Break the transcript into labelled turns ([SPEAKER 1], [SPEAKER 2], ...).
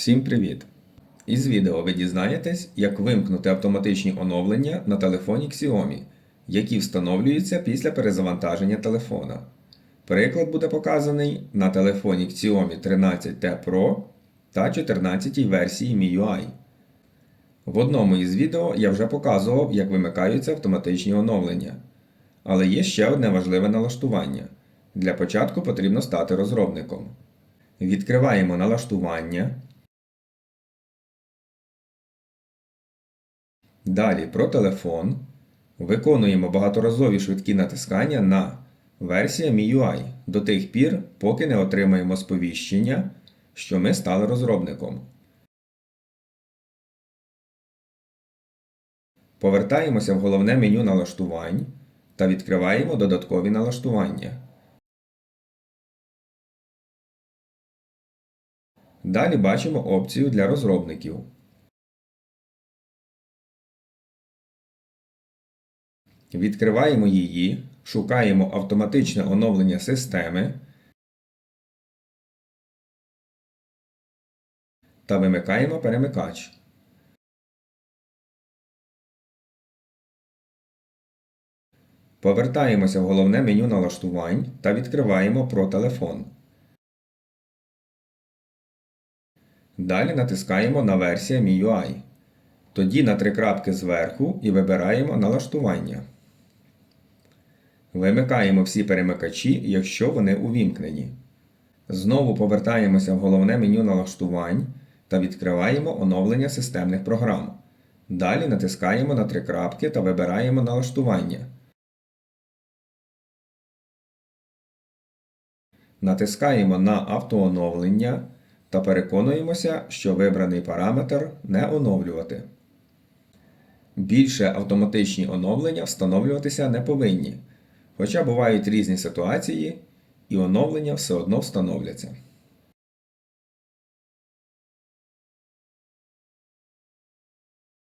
[SPEAKER 1] Всім привіт! Із відео ви дізнаєтесь, як вимкнути автоматичні оновлення на телефоні Xiaomi, які встановлюються після перезавантаження телефона. Приклад буде показаний на телефоні Xiaomi 13T Pro та 14 версії MIUI. В одному із відео я вже показував, як вимикаються автоматичні оновлення. Але є ще одне важливе налаштування. Для початку потрібно стати розробником. Відкриваємо налаштування. Далі про телефон. Виконуємо багаторазові швидкі натискання на версія MIUI до тих пір, поки не отримаємо сповіщення, що ми стали розробником. Повертаємося в головне меню налаштувань та відкриваємо додаткові налаштування. Далі бачимо опцію для розробників. Відкриваємо її, шукаємо автоматичне оновлення системи та вимикаємо перемикач. Повертаємося в головне меню налаштувань та відкриваємо про телефон. Далі натискаємо на версія MIUI. Тоді на три крапки зверху і вибираємо налаштування. Вимикаємо всі перемикачі, якщо вони увімкнені. Знову повертаємося в головне меню налаштувань та відкриваємо оновлення системних програм. Далі натискаємо на три крапки та вибираємо налаштування. Натискаємо на автооновлення та переконуємося, що вибраний параметр не оновлювати. Більше автоматичні оновлення встановлюватися не повинні, хоча бувають різні ситуації і оновлення все одно встановляться.